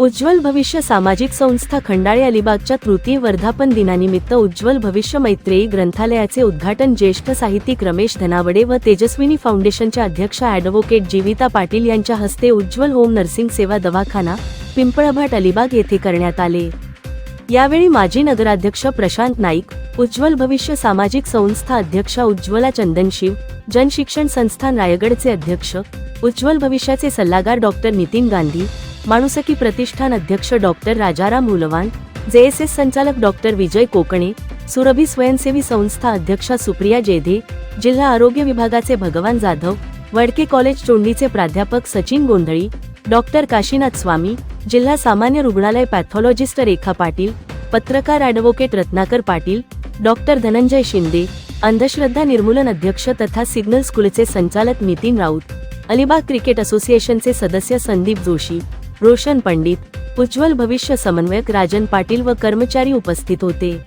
उज्ज्वल भविष्य सामाजिक संस्था खंडाळे अलिबागच्या तृतीय वर्धापन दिनानिमित्त उज्ज्वल भविष्य मैत्रेयी ग्रंथालयाचे उद्घाटन ज्येष्ठ साहित्यिक रमेश धनावडे व तेजस्विनी फाउंडेशनच्या अध्यक्ष ॲडव्होकेट जीविता पाटील यांच्या हस्ते उज्ज्वल होम नर्सिंग सेवा दवाखाना पिंपळभाट अलिबाग येथे करण्यात आले. यावेळी माजी नगराध्यक्ष प्रशांत नाईक उज्ज्वल भविष्य सामाजिक संस्था अध्यक्षा उज्ज्वला चंदनशिव जनशिक्षण संस्थान रायगडचे अध्यक्ष उज्ज्वल भविष्याचे सल्लागार डॉक्टर नितीन गांधी माणुसकी प्रतिष्ठान अध्यक्ष डॉक्टर राजाराम हुलवान जेएसएस संचालक डॉक्टर विजय कोकणे सुरभी स्वयंसेवी संस्था अध्यक्षा सुप्रिया जेधे जिल्हा आरोग्य विभागाचे भगवान जाधव वडके कॉलेज चोंडीचे प्राध्यापक सचिन गोंधळी डॉक्टर काशीनाथ स्वामी जिल्हा सामान्य रुग्णालय पॅथॉलॉजिस्ट रेखा पाटील पत्रकार ॲडव्होकेट रत्नाकर पाटील डॉक्टर धनंजय शिंदे अंधश्रद्धा निर्मूलन अध्यक्ष तथा सिग्नल स्कूलचे संचालक नितीन राऊत अलिबाग क्रिकेट असोसिएशनचे सदस्य संदीप जोशी रोशन पंडित उज्ज्वल भविष्य समन्वयक राजन पाटील व कर्मचारी उपस्थित होते.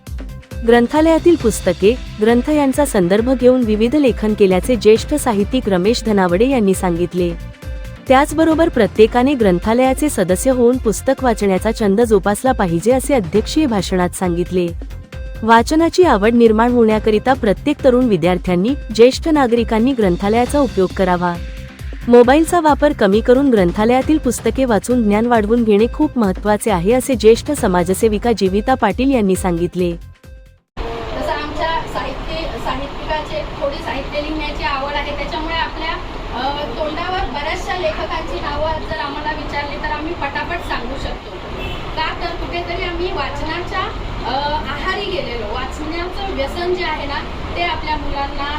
ग्रंथालयातील पुस्तके ग्रंथ यांचा संदर्भ घेऊन विविध लेखन केल्याचे ज्येष्ठ साहित्यिक रमेश धनावडे यांनी सांगितले. त्याचबरोबर प्रत्येकाने ग्रंथालयाचे सदस्य होऊन पुस्तक वाचण्याचा छंद जोपासला पाहिजे असे अध्यक्षीय भाषणात सांगितले. वाचनाची आवड निर्माण होण्याकरिता प्रत्येक तरुण विद्यार्थ्यांनी ज्येष्ठ नागरिकांनी ग्रंथालयाचा उपयोग करावा. मोबाईलचा वापर कमी करून ग्रंथालयातील पुस्तके वाचून ज्ञान वाढवून घेणे खूप महत्त्वाचे आहे असे ज्येष्ठ समाजसेविका जीविता पाटील यांनी सांगितले. आमच्या साहित्य साहित्यिकाचे थोडी साहित्य लिहिण्याची आवड आहे त्याच्यामुळे आपल्या तोंडावर बऱ्याचशा लेखकांची नावं जर आम्हाला विचारली तर आम्ही पटापट सांगू शकतो. का तर कुठेतरी आम्ही वाचनाच्या व्यसन जे आहे ना ते आपल्या मुलांना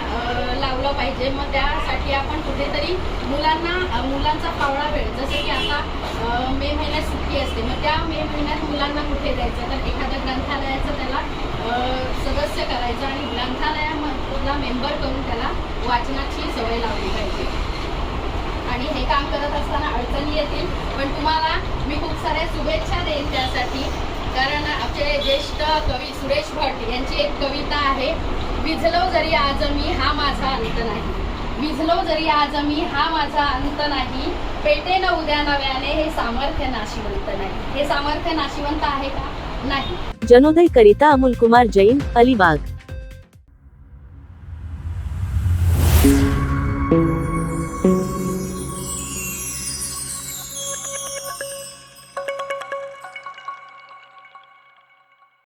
लावलं पाहिजे. मग त्यासाठी आपण कुठेतरी मुलांना मुलांचा पावळा वेळ जसं की आता मे महिन्यात सुट्टी असते. मग त्या मे महिन्यात मुलांना कुठे द्यायचं? तर एखाद्या ग्रंथालयाचं त्याला सदस्य करायचं आणि ग्रंथालयामधला मेंबर करून त्याला वाचनाची सवय लावली पाहिजे. आणि हे काम करत असताना अडचणी येतील. पण तुम्हाला मी खूप साऱ्या शुभेच्छा देईन त्यासाठी. महाराष्ट्राचे ज्येष्ठ कवी सुरेश भट यांची एक कविता आहे विझलो जरी आज मी हा माझा अंत नाही. विझलो जरी आज मी हा माझा अंत नाही. पेटेन उद्या नव्याने हे सामर्थ्य नाशिवंत नाही. हे सामर्थ्य नाशिवंत आहे का? नाही. जनोदय करिता अमोल कुमार जैन अलिबाग.